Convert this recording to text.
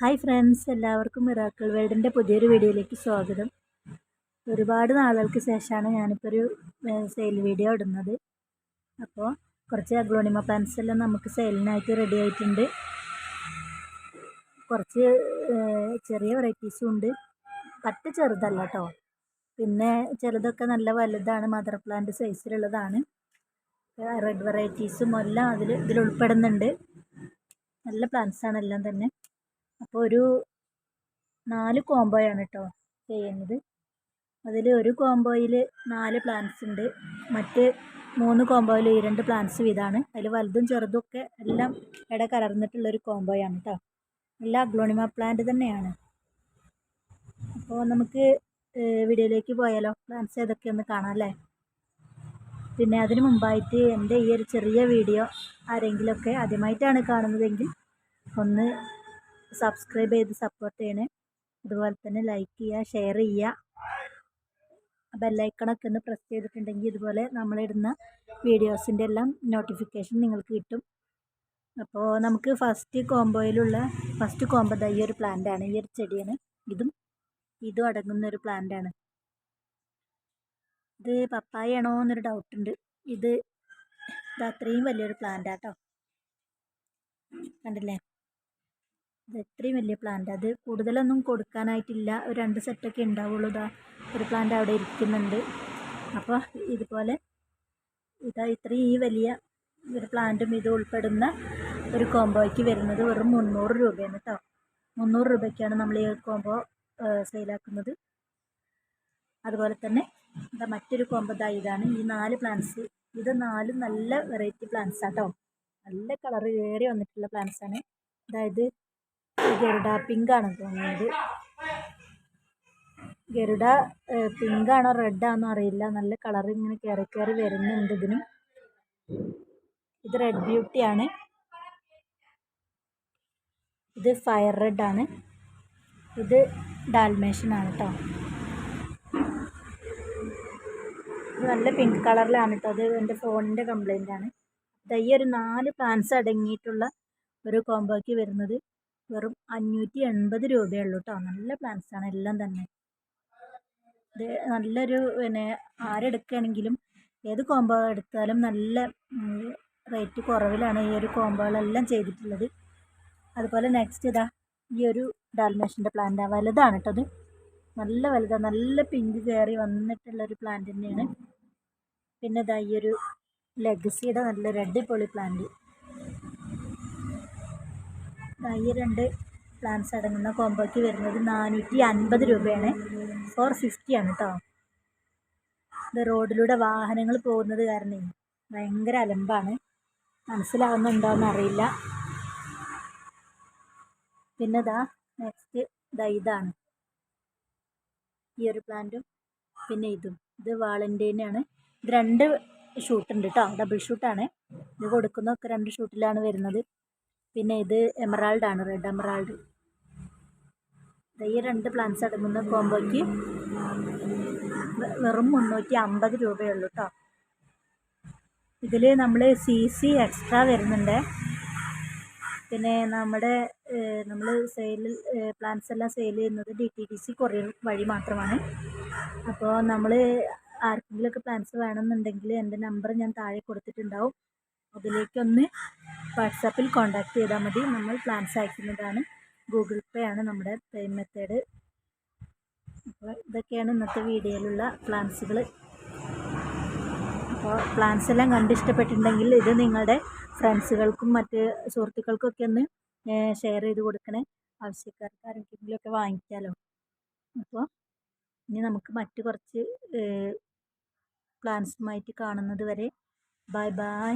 Hi friends എല്ലാവർക്കും miracle വേൾഡിന്റെ പുതിയൊരു വീഡിയോയിലേക്ക് സ്വാഗതം. ഒരുപാട് നാളുകൾക്ക് ശേഷമാണ് ഞാനിപ്പോൾ ഒരു സെയിൽ വീഡിയോ ഇടുന്നത്. അപ്പോൾ കുറച്ച് അഗ്ലോണിമ പ്ലാന്റ്സ് എല്ലാം നമുക്ക് സെയിലിനായിട്ട് റെഡി ആയിട്ടുണ്ട്. കുറച്ച് ചെറിയ വെറൈറ്റീസും ഉണ്ട്. പറ്റ ചെറുതല്ല കേട്ടോ പിന്നെ ചിലതൊക്കെ നല്ല വലുതാണ് മദർ പ്ലാന്റ് സൈസിലുള്ളതാണ് റെഡ് വെറൈറ്റീസും എല്ലാം അതിൽ ഇതിൽ ഉൾപ്പെടുന്നുണ്ട് നല്ല പ്ലാന്റ്സാണ് എല്ലാം തന്നെ. അപ്പോൾ ഒരു നാല് കോംബോയാണ് കേട്ടോ ചെയ്യുന്നത്. അതിൽ ഒരു കോംബോയിൽ നാല് പ്ലാന്റ്സ് ഉണ്ട്. മറ്റ് മൂന്ന് കോംബോയിൽ ഈ രണ്ട് പ്ലാന്റ്സ് വീതമാണ് അതിൽ വലുതും ചെറുതും ഒക്കെ എല്ലാം ഇട കലർന്നിട്ടുള്ളൊരു കോംബോയാണ് കേട്ടോ എല്ലാ അഗ്ലോണിമ പ്ലാന്റ് തന്നെയാണ്. അപ്പോൾ നമുക്ക് വീഡിയോയിലേക്ക് പോയാലോ? പ്ലാന്റ്സ് ഏതൊക്കെയൊന്ന് കാണാം അല്ലേ? പിന്നെ അതിന് മുമ്പായിട്ട് എന്റെ ഈ ഒരു ചെറിയ വീഡിയോ ആരെങ്കിലുമൊക്കെ ആദ്യമായിട്ടാണ് കാണുന്നതെങ്കിൽ ഒന്ന് സബ്സ്ക്രൈബ് ചെയ്ത് സപ്പോർട്ട് ചെയ്യണേ. അതുപോലെ തന്നെ ലൈക്ക് ചെയ്യുക ഷെയർ ചെയ്യുക. ബെല്ലൈക്കണൊക്കെ ഒന്ന് പ്രസ് ചെയ്തിട്ടുണ്ടെങ്കിൽ ഇതുപോലെ നമ്മളിടുന്ന വീഡിയോസിന്റെ എല്ലാം നോട്ടിഫിക്കേഷൻ നിങ്ങൾക്ക് കിട്ടും. അപ്പോൾ നമുക്ക് ഫസ്റ്റ് കോംബോയിലുള്ള ഫസ്റ്റ് കോംബോ ഈ ഒരു പ്ലാന്റാണ് ഈ ഒരു ചെടിയാണ്. ഇതും ഇതും അടങ്ങുന്ന ഒരു പ്ലാന്റാണ് ഇത് പപ്പായ ആണോ എന്നൊരു ഡൗട്ടുണ്ട് ഇത് ഇത് അത്രയും വലിയൊരു പ്ലാന്റാട്ടോ കണ്ടില്ലേ? ഇത് ഇത്രയും വലിയ പ്ലാന്റ് അത് കൂടുതലൊന്നും കൊടുക്കാനായിട്ടില്ല. ഒരു രണ്ട് സെറ്റൊക്കെ ഉണ്ടാവുള്ളൂ ഇതാ. ഒരു പ്ലാന്റ് അവിടെ ഇരിക്കുന്നുണ്ട്. അപ്പോൾ ഇതുപോലെ ഇതാ ഇത്രയും ഈ വലിയ ഒരു പ്ലാന്റും ഇത് ഉൾപ്പെടുന്ന ഒരു കോംബോയ്ക്ക് വരുന്നത് വെറും മുന്നൂറ് രൂപയാണ് കേട്ടോ മുന്നൂറ് രൂപയ്ക്കാണ് നമ്മൾ ഈ കോംബോ സെയിലാക്കുന്നത് അതുപോലെ തന്നെ ഇതാ മറ്റൊരു കോംബോ ഇതാ ഇതാണ്. ഈ നാല് പ്ലാന്റ്സ് ഇത് നാലും നല്ല വെറൈറ്റി പ്ലാന്റ്സ് ആട്ടോ നല്ല കളർ കയറി വന്നിട്ടുള്ള പ്ലാന്റ്സ് ആണ്. അതായത് ഗരുഡ പിങ്കാണ് തോന്നുന്നത്. ഗരുഡ പിങ്കാണോ റെഡാണോ അറിയില്ല. നല്ല കളർ ഇങ്ങനെ കയറി കയറി വരുന്നുണ്ട് ഇതിനും. ഇത് റെഡ് ബ്യൂട്ടിയാണ് ഇത് ഫയർ റെഡ് ആണ്. ഇത് ഡാൽമേഷൻ ആണ് കേട്ടോ നല്ല പിങ്ക് കളറിലാണ് കേട്ടോ അത് എന്റെ ഫോണിന്റെ കംപ്ലൈന്റ് ആണ്. ഈ ഒരു നാല് പ്ലാൻസ് അടങ്ങിയിട്ടുള്ള ഒരു കോംബോയ്ക്ക് വരുന്നത്. വെറും അഞ്ഞൂറ്റി എൺപത് രൂപയേ ഉള്ളൂ കേട്ടോ നല്ല പ്ലാന്റ്സാണ് എല്ലാം തന്നെ. നല്ലൊരു പിന്നെ ആരെടുക്കുകയാണെങ്കിലും ഏത് കോംബോ എടുത്താലും നല്ല റേറ്റ് കുറവിലാണ് ഈ ഒരു കോംബോകളെല്ലാം ചെയ്തിട്ടുള്ളത്. അതുപോലെ നെക്സ്റ്റ് ഇതാ ഈ ഒരു ഡാൽമേഷന്റെ പ്ലാന്റ് വലുതാണ് കേട്ടോ അത് നല്ല വലുതാണ് നല്ല പിങ്ക് കയറി വന്നിട്ടുള്ളൊരു പ്ലാന്റ് തന്നെയാണ്. പിന്നെ ഇതാ ഈ ഒരു ലെഗസിയുടെ നല്ലൊരു അടിപൊളി പ്ലാന്റ് ഈ രണ്ട് പ്ലാന്റ്സ് അടങ്ങുന്ന കോംബോയ്ക്ക് വരുന്നത് നാനൂറ്റി അൻപത് രൂപയാണ് ഫോർ ഫിഫ്റ്റിയാണ് കേട്ടോ ഇത് റോഡിലൂടെ വാഹനങ്ങൾ പോകുന്നത് കാരണം ഭയങ്കര അലമ്പാണ്. മനസ്സിലാവുന്നുണ്ടോ അറിയില്ല. പിന്നെ ഇതാ നെക്സ്റ്റ് ഇതാ ഇതാണ്. ഈ ഒരു പ്ലാന്റും പിന്നെ ഇതും. ഇത് വാളന്റെനാണ് ഇത് രണ്ട് ഷൂട്ടുണ്ട് കേട്ടോ ഡബിൾ ഷൂട്ടാണ് ഇത് കൊടുക്കുന്നതൊക്കെ രണ്ട് ഷൂട്ടിലാണ് വരുന്നത്. പിന്നെ ഇത് എമറാൾഡ് ആണ് റെഡ് എമറാൾഡ് ഈ രണ്ട് പ്ലാന്റ്സ് അടങ്ങുന്ന കോംബോയ്ക്ക് വെറും മുന്നൂറ്റി അമ്പത് രൂപയുള്ളൂ കേട്ടോ ഇതിൽ നമ്മൾ സി സി എക്സ്ട്രാ വരുന്നുണ്ട്. പിന്നെ നമ്മുടെ നമ്മൾ സെയിൽ പ്ലാന്റ്സ് എല്ലാം സെയിൽ ചെയ്യുന്നത് D T T C courier വഴി മാത്രമാണ്. അപ്പോൾ നമ്മൾ ആർക്കെങ്കിലുമൊക്കെ പ്ലാന്റ്സ് വേണമെന്നുണ്ടെങ്കിൽ എന്റെ നമ്പർ ഞാൻ താഴെ കൊടുത്തിട്ടുണ്ടാവും. അതിലേക്കൊന്ന് വാട്സാപ്പിൽ കോൺടാക്റ്റ് ചെയ്താൽ മതി. നമ്മൾ പ്ലാൻസ് അയക്കുന്നതാണ്. ഗൂഗിൾ പേ ആണ് നമ്മുടെ പേ മെത്തേഡ് അപ്പോൾ ഇതൊക്കെയാണ് ഇന്നത്തെ വീഡിയോയിലുള്ള പ്ലാൻസുകൾ അപ്പോൾ പ്ലാൻസ് എല്ലാം കണ്ട് ഇഷ്ടപ്പെട്ടിട്ടുണ്ടെങ്കിൽ ഇത് നിങ്ങളുടെ ഫ്രണ്ട്സുകൾക്കും മറ്റ് സുഹൃത്തുക്കൾക്കൊക്കെ ഒന്ന് ഷെയർ ചെയ്ത് കൊടുക്കണേ. ആവശ്യക്കാർക്ക് ആരെങ്കിലുമൊക്കെ വാങ്ങിക്കാമല്ലോ അപ്പോൾ ഇനി നമുക്ക് മറ്റ് കുറച്ച് പ്ലാൻസുമായിട്ട് കാണുന്നത് വരെ. Bye bye